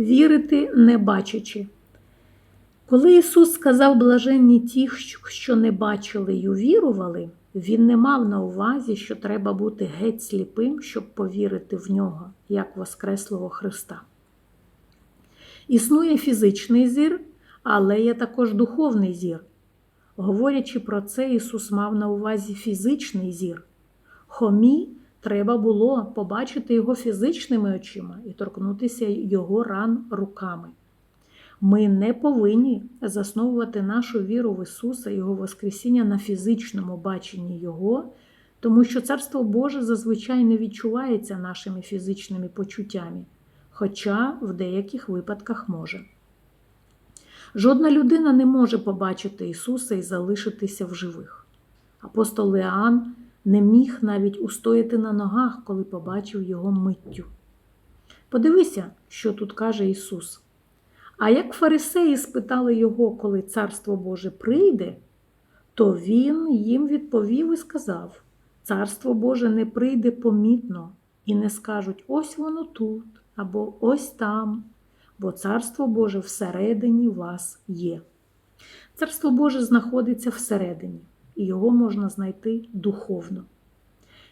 вірити не бачачи. Коли Ісус сказав блаженні ті, що не бачили й увірували, Він не мав на увазі, що треба бути геть сліпим, щоб повірити в нього, як Воскреслого Христа. Існує фізичний зір, але є також духовний зір. Говорячи про це, Ісус мав на увазі фізичний зір. Хомі треба було побачити його фізичними очима і торкнутися його ран руками. Ми не повинні засновувати нашу віру в Ісуса, Його Воскресіння на фізичному баченні Його, тому що Царство Боже зазвичай не відчувається нашими фізичними почуттями, хоча в деяких випадках може. Жодна людина не може побачити Ісуса і залишитися в живих. Апостол Леан не міг навіть устояти на ногах, коли побачив його миттю. Подивися, що тут каже Ісус. А як фарисеї спитали його, коли Царство Боже прийде, то він їм відповів і сказав: Царство Боже не прийде помітно, і не скажуть ось воно тут або ось там, бо Царство Боже всередині вас є. Царство Боже знаходиться всередині, і його можна знайти духовно.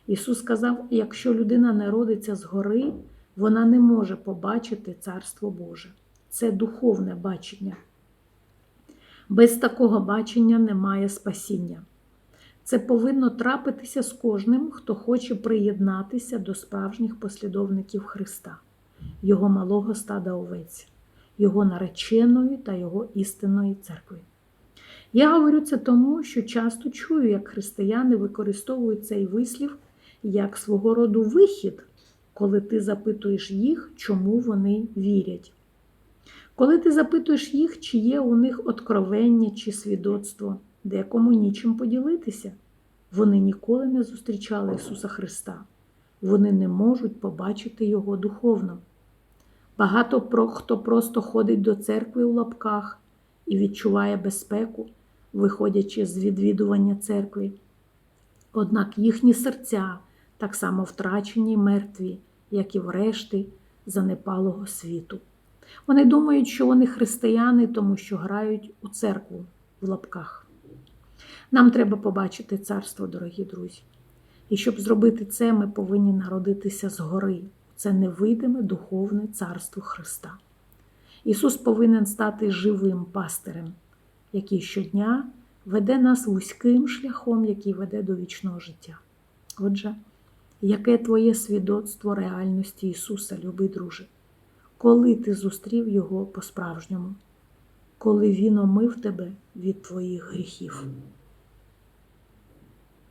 Ісус сказав: якщо людина не родиться згори, вона не може побачити Царство Боже. Це духовне бачення. Без такого бачення немає спасіння. Це повинно трапитися з кожним, хто хоче приєднатися до справжніх послідовників Христа, Його малого стада овець, Його нареченої та Його істинної церкви. Я говорю це тому, що часто чую, як християни використовують цей вислів як свого роду вихід, коли ти запитуєш їх, чому вони вірять. Коли ти запитуєш їх, чи є у них откровення чи свідоцтво, деякому нічим поділитися, вони ніколи не зустрічали Ісуса Христа, вони не можуть побачити Його духовно. Багато хто просто ходить до церкви у лапках і відчуває безпеку, виходячи з відвідування церкви. Однак їхні серця так само втрачені й мертві, як і в решти занепалого світу. Вони думають, що вони християни, тому що грають у церкву в лапках. Нам треба побачити царство, дорогі друзі. І щоб зробити це, ми повинні народитися згори. Це невидиме духовне царство Христа. Ісус повинен стати живим пастирем, який щодня веде нас вузьким шляхом, який веде до вічного життя. Отже, яке твоє свідоцтво реальності Ісуса, любий друже? коли ти зустрів Його по-справжньому, коли Він омив тебе від твоїх гріхів.